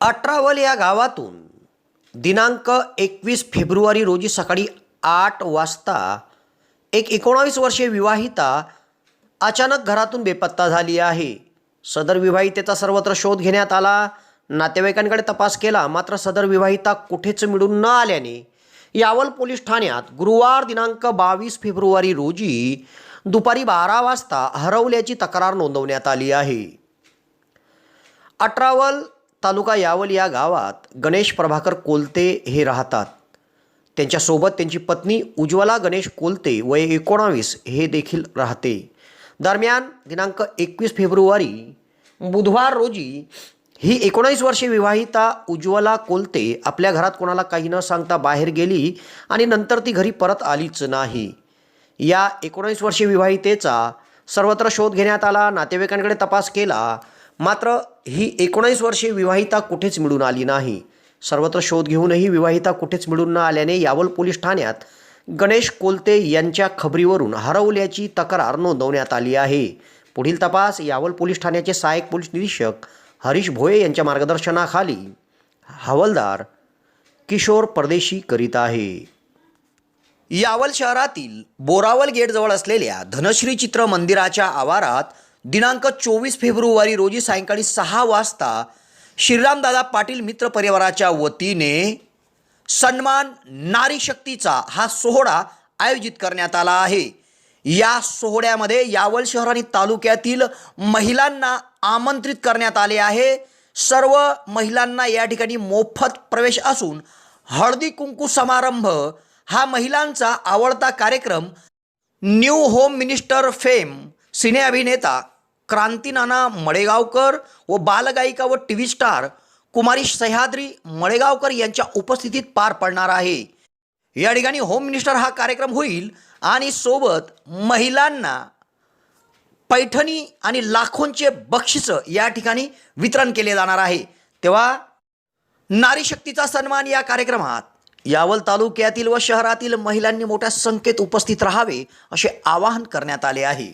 अठरावल या गावातून दिनांक एकवीस फेब्रुवारी रोजी सकाळी आठ वाजता एक एकोणावीस वर्षीय विवाहिता अचानक घरातून बेपत्ता झाली आहे. सदर विवाहितेचा सर्वत्र शोध घेण्यात आला. नातेवाईकांकडे तपास केला मात्र सदर विवाहिता कुठेच मिळून न आल्याने यावल पोलीस ठाण्यात गुरुवार दिनांक बावीस फेब्रुवारी रोजी दुपारी बारा वाजता हरवल्याची तक्रार नोंदवण्यात आली आहे. अठरावल तालुका यावल या गावात गणेश प्रभाकर कोलते हे राहतात. त्यांच्यासोबत त्यांची पत्नी उज्ज्वला गणेश कोलते वय एकोणावीस हे देखील राहते. दरम्यान दिनांक एकवीस फेब्रुवारी बुधवार रोजी ही एकोणावीस वर्षे विवाहिता उज्ज्वला कोलते आपल्या घरात कोणाला काही न सांगता बाहेर गेली आणि नंतर ती घरी परत आलीच नाही. या एकोणावीस वर्षे विवाहितेचा सर्वत्र शोध घेण्यात आला नातेवाईकांकडे तपास केला मात्र ही एकोणीस वर्षे विवाहिता कुठेच मिळून आली नाही. सर्वत्र शोध घेऊनही विवाहिता कुठेच मिळून न आल्याने यावल पोलीस ठाण्यात गणेश कोलते यांच्या खबरीवरून हरवल्याची तक्रार नोंदवण्यात आली आहे. पुढील तपास यावल पोलीस ठाण्याचे सहाय्यक पोलीस निरीक्षक हरीश भोये यांच्या मार्गदर्शनाखाली हवालदार किशोर परदेशी करीत आहे. यावल शहरातील बोरावल गेटजवळ असलेल्या धनश्री चित्र मंदिराच्या आवारात दिनांक चोवीस फेब्रुवारी रोजी सायंकाळी सहा वाजता श्रीरामदादा पाटील मित्र परिवाराच्या वतीने सन्मान नारी शक्तीचा हा सोहळा आयोजित करण्यात आला आहे. या सोहळ्यामध्ये यावल शहर आणि तालुक्यातील महिलांना आमंत्रित करण्यात आले आहे. सर्व महिलांना या ठिकाणी मोफत प्रवेश असून हळदी कुंकू समारंभ हा महिलांचा आवडता कार्यक्रम new home minister fame cine अभिनेता क्रांतीनाना मळेगावकर व बालगायिका व टी व्ही स्टार कुमारी सह्याद्री मळेगावकर यांच्या उपस्थितीत पार पडणार आहे. या ठिकाणी होम मिनिस्टर हा कार्यक्रम होईल आणि सोबत महिलांना पैठणी आणि लाखोंचे बक्षिसं या ठिकाणी वितरण केले जाणार आहे. तेव्हा नारी शक्तीचा सन्मान या कार्यक्रमात यावल तालुक्यातील व शहरातील महिलांनी मोठ्या संख्येत उपस्थित राहावे असे आवाहन करण्यात आले आहे.